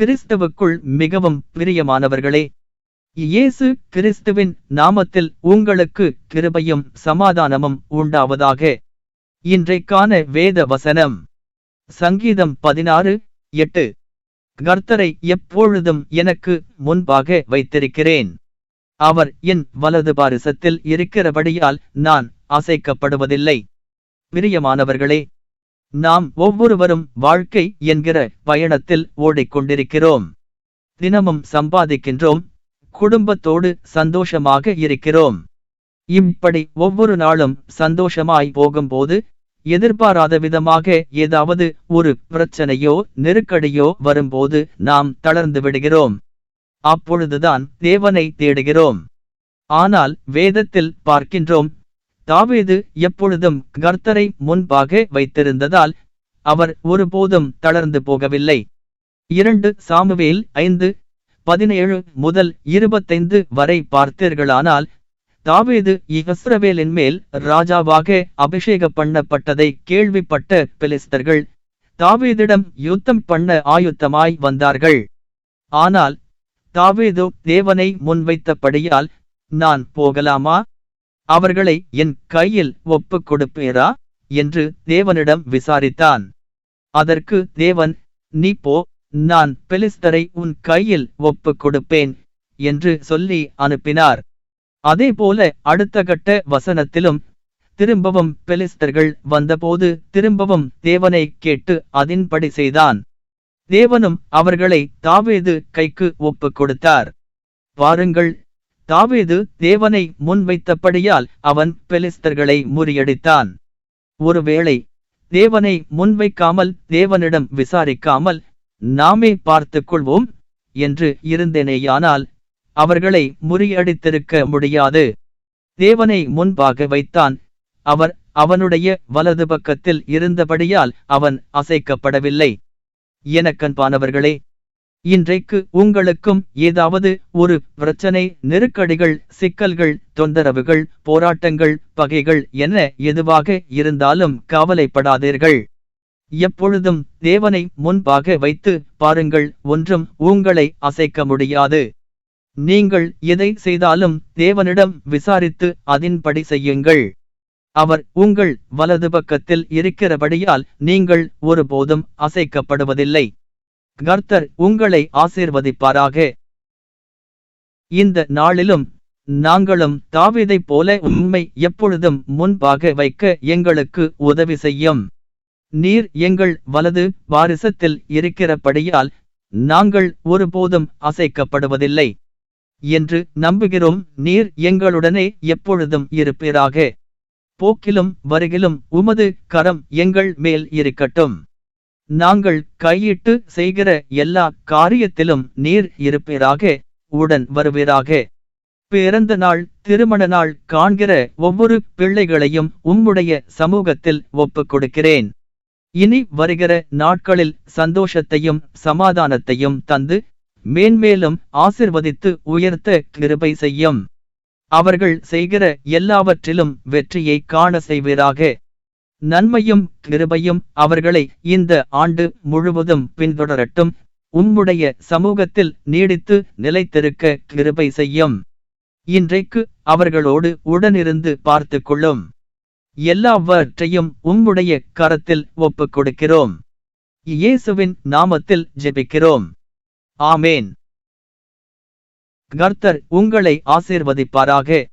கிறிஸ்தவுக்குள் மிகவும் பிரியமானவர்களே இயேசு கிறிஸ்துவின் நாமத்தில் உங்களுக்கு கிருபையும் சமாதானமும் உண்டாவதாக. இன்றைக்கான வேத வசனம். சங்கீதம் பதினாறு எட்டு. கர்த்தரை எப்பொழுதும் எனக்கு முன்பாக வைத்திருக்கிறேன். அவர் என் வலது பாரிசத்தில் இருக்கிறபடியால் நான் அசைக்கப்படுவதில்லை. பிரியமானவர்களே நாம் ஒவ்வொருவரும் வாழ்க்கை என்கிற பயணத்தில் ஓடிக்கொண்டிருக்கிறோம். தினமும் சம்பாதிக்கின்றோம். குடும்பத்தோடு சந்தோஷமாக இருக்கிறோம். இப்படி ஒவ்வொரு நாளும் சந்தோஷமாய் போகும்போது எதிர்பாராத விதமாக ஏதாவது ஒரு பிரச்சனையோ நெருக்கடியோ வரும்போது நாம் தளர்ந்து விடுகிறோம். அப்பொழுதுதான் தேவனை தேடுகிறோம். ஆனால் வேதத்தில் பார்க்கின்றோம் தாவீது எப்பொழுதும் கர்த்தரை முன்பாக வைத்திருந்ததால் அவர் ஒருபோதும் தளர்ந்து போகவில்லை. இரண்டு சாமுவேல் ஐந்து பதினேழு முதல் இருபத்தைந்து வரை பார்த்தீர்களானால் தாவீது இஸ்ரவேலின் மேல் ராஜாவாக அபிஷேக பண்ணப்பட்டதை கேள்விப்பட்ட பெலிஸ்தர்கள் தாவீதிடம் யுத்தம் பண்ண ஆயுத்தமாய் வந்தார்கள். ஆனால் தாவீது தேவனை முன்வைத்தபடியால் நான் போகலாமா? அவர்களை என் கையில் ஒப்புக் கொடுப்பேரா என்று தேவனிடம் விசாரித்தான். அதற்கு தேவன் நீ போ நான் பெலிஸ்தரை உன் கையில் ஒப்புக் கொடுப்பேன் என்று சொல்லி அனுப்பினார். அதேபோல அடுத்த கட்ட வசனத்திலும் திரும்பவும் பெலிஸ்தர்கள் வந்தபோது திரும்பவும் தேவனை கேட்டு அதின்படி செய்தான். தேவனும் அவர்களை தாவேது கைக்கு ஒப்புக் கொடுத்தார் பாருங்கள் தாவீது தேவனை முன்வைத்தபடியால் அவன் பெலிஸ்தர்களை முறியடித்தான். ஒருவேளை தேவனை முன்வைக்காமல் தேவனிடம் விசாரிக்காமல் நாமே பார்த்துக் கொள்வோம் என்று இருந்தேனேயானால் அவர்களை முறியடித்திருக்க முடியாது. தேவனை முன்பாக வைத்தான். அவர் அவனுடைய வலது பக்கத்தில் இருந்தபடியால் அவன் அசைக்கப்படவில்லை. எனக்கன்பானவர்களே இன்றைக்கு உங்களுக்கும் ஏதாவது ஒரு பிரச்சனை நெருக்கடிகள் சிக்கல்கள் தொந்தரவுகள் போராட்டங்கள் பகைகள் என எதுவாக இருந்தாலும் கவலைப்படாதீர்கள். எப்பொழுதும் தேவனை முன்பாக வைத்து பாருங்கள் ஒன்றும் உங்களை அசைக்க முடியாது. நீங்கள் எதை செய்தாலும் தேவனிடம் விசாரித்து அதின்படி செய்யுங்கள். அவர் உங்கள் வலது பக்கத்தில் இருக்கிறபடியால் நீங்கள் ஒருபோதும் அசைக்கப்படுவதில்லை. கர்த்தர் உங்களை ஆசீர்வதிப்பாராக. இந்த நாளிலும் நாங்களும் தாவிதைப் போல உண்மை எப்பொழுதும் முன்பாக வைக்க எங்களுக்கு உதவி செய்யும். நீர் எங்கள் வலது வாரிசத்தில் இருக்கிறபடியால் நாங்கள் ஒருபோதும் அசைக்கப்படுவதில்லை. என்று நம்புகிறோம் நீர் எங்களுடனே எப்பொழுதும் இருப்பீராக. போக்கிலும் வருகிலும் உமது கரம் எங்கள் மேல் இருக்கட்டும். நாங்கள் கையிட்டு செய்கிற எல்லா காரியத்திலும் நீர் இருப்பீராக உடன் வருவீராக. பிறந்த நாள் திருமண நாள் காண்கிற ஒவ்வொரு பிள்ளைகளையும் உம்முடைய சமூகத்தில் ஒப்புக் கொடுக்கிறேன் இனி வருகிற நாட்களில் சந்தோஷத்தையும் சமாதானத்தையும் தந்து மேன்மேலும் ஆசிர்வதித்து உயர்த்த கிருபை செய்யும். அவர்கள் செய்கிற எல்லாவற்றிலும் வெற்றியை காண செய்வீராக. நன்மையும் கிருபையும் அவர்களை இந்த ஆண்டு முழுவதும் பின்தொடரட்டும். உம்முடைய சமூகத்தில் நீடித்து நிலைத்திருக்க கிருபை செய்யும். இன்றைக்கு அவர்களோடு உடனிருந்து பார்த்து கொள்ளும். எல்லாவற்றையும் உம்முடைய கரத்தில் ஒப்புக் கொடுக்கிறோம். இயேசுவின் நாமத்தில் ஜெபிக்கிறோம். ஆமேன். கர்த்தர் உங்களை ஆசீர்வதிப்பாராக.